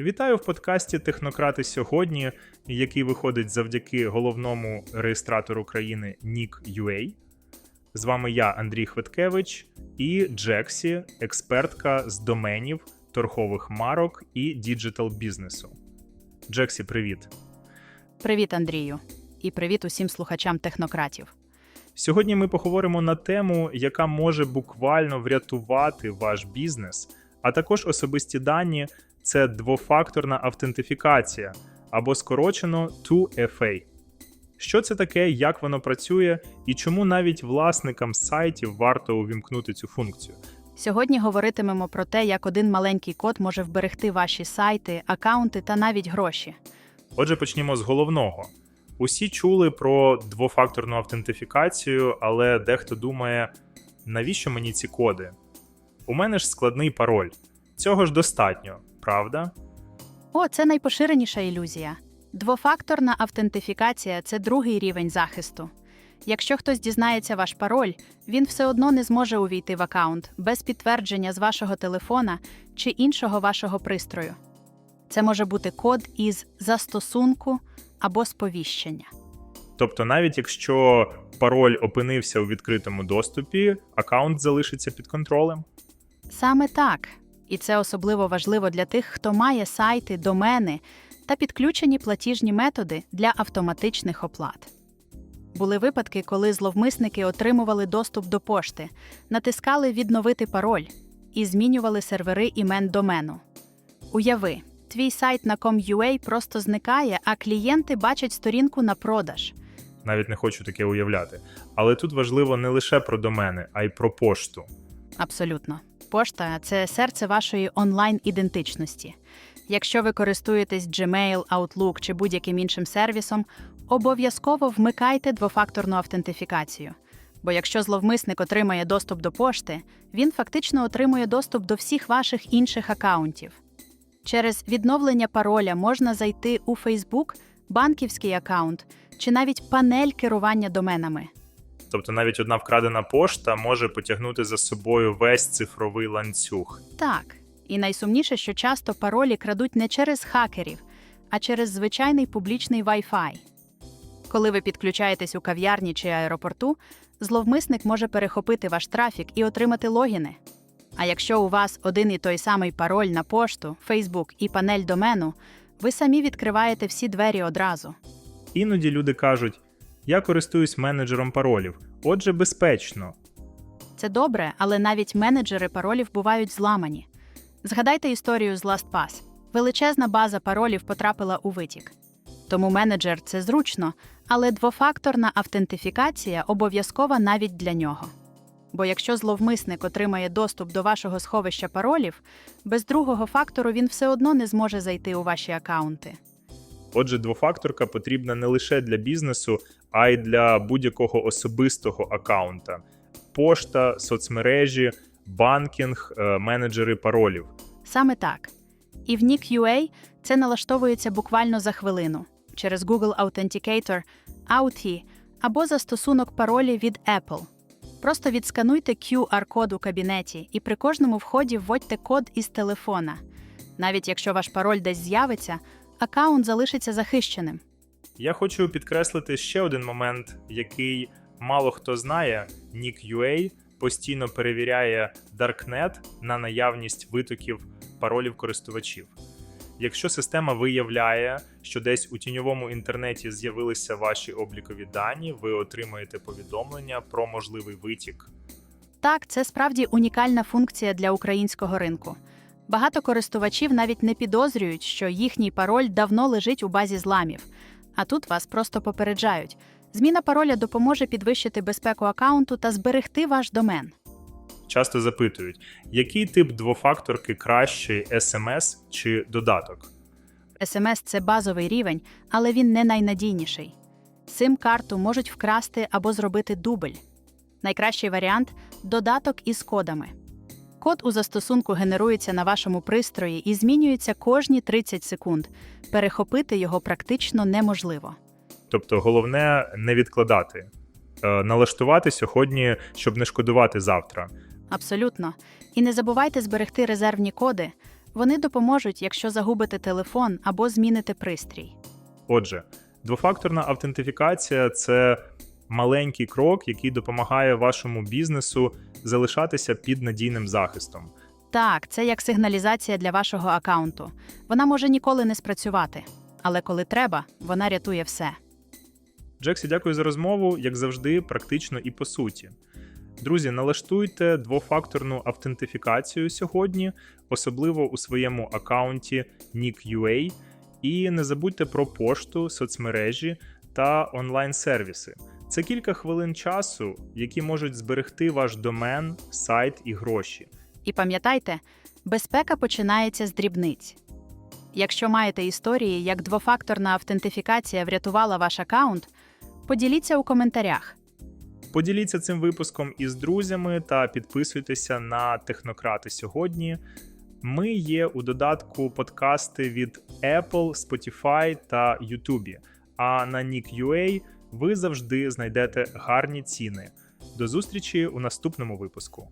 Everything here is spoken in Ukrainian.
Вітаю в подкасті Технократи сьогодні, який виходить завдяки головному реєстратору країни Nick.ua. З вами я, Андрій Хвиткевич, і Джексі, експертка з доменів, торгових марок і діджитал бізнесу. Джексі, привіт! Привіт, Андрію, і привіт усім слухачам технократів. Сьогодні ми поговоримо на тему, яка може буквально врятувати ваш бізнес, а також особисті дані це двофакторна автентифікація або скорочено 2FA. Що це таке, як воно працює, і чому навіть власникам сайтів варто увімкнути цю функцію? Сьогодні говоритимемо про те, як один маленький код може вберегти ваші сайти, акаунти та навіть гроші. Отже, почнімо з головного. Усі чули про двофакторну автентифікацію, але дехто думає, навіщо мені ці коди? У мене ж складний пароль. Цього ж достатньо, правда? О, це найпоширеніша ілюзія. Двофакторна автентифікація це другий рівень захисту. Якщо хтось дізнається ваш пароль, він все одно не зможе увійти в акаунт без підтвердження з вашого телефона чи іншого вашого пристрою. Це може бути код із застосунку або сповіщення. Тобто, навіть якщо пароль опинився у відкритому доступі, аккаунт залишиться під контролем. Саме так. І це особливо важливо для тих, хто має сайти, домени та підключені платіжні методи для автоматичних оплат. Були випадки, коли зловмисники отримували доступ до пошти, натискали відновити пароль і змінювали сервери імен домену. Уяви, твій сайт на com.ua просто зникає, а клієнти бачать сторінку на продаж. Навіть не хочу таке уявляти. Але тут важливо не лише про домени, а й про пошту. Абсолютно. Пошта це серце вашої онлайн-ідентичності. Якщо ви користуєтесь Gmail, Outlook чи будь-яким іншим сервісом, обов'язково вмикайте двофакторну автентифікацію. Бо якщо зловмисник отримає доступ до пошти, він фактично отримує доступ до всіх ваших інших акаунтів. Через відновлення пароля можна зайти у Facebook, банківський акаунт чи навіть панель керування доменами. Тобто навіть одна вкрадена пошта може потягнути за собою весь цифровий ланцюг. Так, і найсумніше, що часто паролі крадуть не через хакерів, а через звичайний публічний Wi-Fi. Коли ви підключаєтесь у кав'ярні чи аеропорту, зловмисник може перехопити ваш трафік і отримати логіни. А якщо у вас один і той самий пароль на пошту, Facebook і панель домену, ви самі відкриваєте всі двері одразу. Іноді люди кажуть: я користуюсь менеджером паролів, отже, безпечно. Це добре, але навіть менеджери паролів бувають зламані. Згадайте історію з LastPass. Величезна база паролів потрапила у витік. Тому менеджер це зручно, але двофакторна автентифікація обов'язкова навіть для нього. Бо якщо зловмисник отримає доступ до вашого сховища паролів, без другого фактору він все одно не зможе зайти у ваші акаунти. Отже, двофакторка потрібна не лише для бізнесу, а й для будь-якого особистого аккаунта: пошта, соцмережі, банкінг, е, менеджери паролів. Саме так. І в Nick.ua це налаштовується буквально за хвилину через Google Authenticator, Authy або застосунок паролі від Apple. Просто відскануйте QR-код у кабінеті і при кожному вході вводьте код із телефона. Навіть якщо ваш пароль десь з'явиться, аккаунт залишиться захищеним. Я хочу підкреслити ще один момент, який мало хто знає. Nick.ua постійно перевіряє Darknet на наявність витоків паролів користувачів. Якщо система виявляє, що десь у тіньовому інтернеті з'явилися ваші облікові дані, ви отримаєте повідомлення про можливий витік. Так, це справді унікальна функція для українського ринку. Багато користувачів навіть не підозрюють, що їхній пароль давно лежить у базі зламів. А тут вас просто попереджають. Зміна пароля допоможе підвищити безпеку акаунту та зберегти ваш домен. Часто запитують, який тип двофакторки кращий SMS чи додаток. SMS – це базовий рівень, але він не найнадійніший. Сим-карту можуть вкрасти або зробити дубль. Найкращий варіант додаток із кодами. Код у застосунку генерується на вашому пристрої і змінюється кожні 30 секунд. Перехопити його практично неможливо. Тобто, головне не відкладати, Е, налаштувати сьогодні, щоб не шкодувати завтра. Абсолютно. І не забувайте зберегти резервні коди. Вони допоможуть, якщо загубите телефон або зміните пристрій. Отже, двофакторна автентифікація це маленький крок, який допомагає вашому бізнесу залишатися під надійним захистом. Так, це як сигналізація для вашого аккаунту. Вона може ніколи не спрацювати, але коли треба, вона рятує все. Джексі, дякую за розмову, як завжди, практично і по суті. Друзі, налаштуйте двофакторну автентифікацію сьогодні, особливо у своєму аккаунті Nick.ua, і не забудьте про пошту, соцмережі та онлайн-сервіси. Це кілька хвилин часу, які можуть зберегти ваш домен, сайт і гроші. І пам'ятайте, безпека починається з дрібниць. Якщо маєте історії, як двофакторна автентифікація врятувала ваш аккаунт, поділіться у коментарях. Поділіться цим випуском із друзями та підписуйтеся на технократи сьогодні. Ми є у додатку подкасти від Apple, Spotify та YouTube. А на Nick.ua ви завжди знайдете гарні ціни. До зустрічі у наступному випуску.